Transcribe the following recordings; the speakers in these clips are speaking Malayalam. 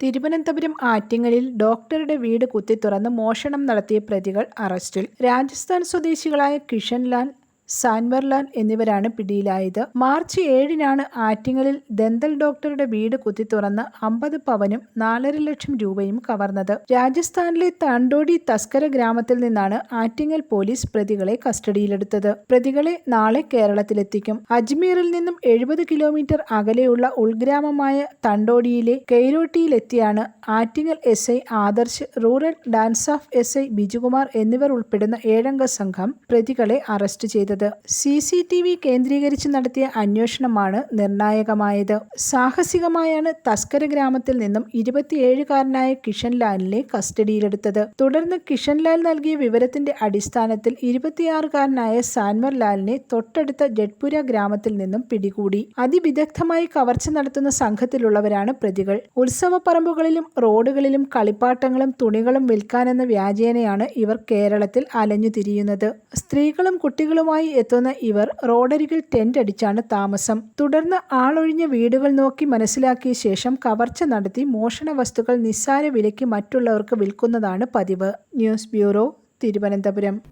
തിരുവനന്തപുരം ആറ്റിങ്ങലിൽ ഡോക്ടറുടെ വീട് കുത്തിത്തുറന്ന് മോഷണം നടത്തിയ പ്രതികൾ അറസ്റ്റിൽ. രാജസ്ഥാൻ സ്വദേശികളായ കിഷൻലാൽ സാൻവർലാൽ എന്നിവരാണ് പിടിയിലായത്. മാർച്ച് ഏഴിനാണ് ആറ്റിങ്ങലിൽ ദന്തൽ ഡോക്ടറുടെ വീട് കുത്തി തുറന്ന് അമ്പത് പവനും നാലര ലക്ഷം രൂപയും കവർന്നത്. രാജസ്ഥാനിലെ താണ്ടോടി തസ്കര ഗ്രാമത്തിൽ നിന്നാണ് ആറ്റിങ്ങൽ പോലീസ് പ്രതികളെ കസ്റ്റഡിയിലെടുത്തത്. പ്രതികളെ നാളെ കേരളത്തിലെത്തിക്കും. അജ്മീറിൽ നിന്നും എഴുപത് കിലോമീറ്റർ അകലെയുള്ള ഉൾഗ്രാമമായ തണ്ടോടിയിലെ കെയ്രോട്ടിയിലെത്തിയാണ് Attingal S I Adarsh rural dance of S I Bijukumar എന്നിവർ ഉൾപ്പെടുന്ന ഏഴംഗ സംഘം പ്രതികളെ അറസ്റ്റ് ചെയ്തത്. സി സി ടി വി കേന്ദ്രീകരിച്ച് നടത്തിയ അന്വേഷണമാണ് നിർണായകമായത്. സാഹസികമായാണ് തസ്കര ഗ്രാമത്തിൽ നിന്നും ഇരുപത്തിയേഴുകാരനായ കിഷൻലാലിനെ കസ്റ്റഡിയിലെടുത്തത്. തുടർന്ന് കിഷൻലാൽ നൽകിയ വിവരത്തിന്റെ അടിസ്ഥാനത്തിൽ ഇരുപത്തിയാറുകാരനായ സാൻവർ ലാലിനെ തൊട്ടടുത്ത ജഡ്പുര ഗ്രാമത്തിൽ നിന്നും പിടികൂടി. അതിവിദഗ്ധമായി കവർച്ച നടത്തുന്ന സംഘത്തിലുള്ളവരാണ് പ്രതികൾ. ഉത്സവപ്പറമ്പുകളിലും റോഡുകളിലും കളിപ്പാട്ടങ്ങളും തുണികളും വിൽക്കാനെന്ന വ്യാജേനയാണ് ഇവർ കേരളത്തിൽ അലഞ്ഞു തിരിയുന്നത് സ്ത്രീകളും കുട്ടികളുമായി എത്തുന്ന ഇവർ റോഡരികിൽ ടെന്റ് അടിച്ചാണ് താമസം. തുടർന്ന് ആളൊഴിഞ്ഞ വീടുകൾ നോക്കി മനസ്സിലാക്കിയ ശേഷം കവർച്ച നടത്തി മോഷണ വസ്തുക്കൾ നിസ്സാര വിലയ്ക്ക് മറ്റുള്ളവർക്ക് വിൽക്കുന്നതാണ് പതിവ്. News bureau Thiruvananthapuram.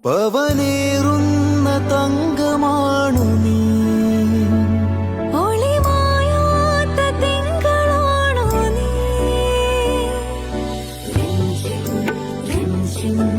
തങ്കമാണു നീ. നീ.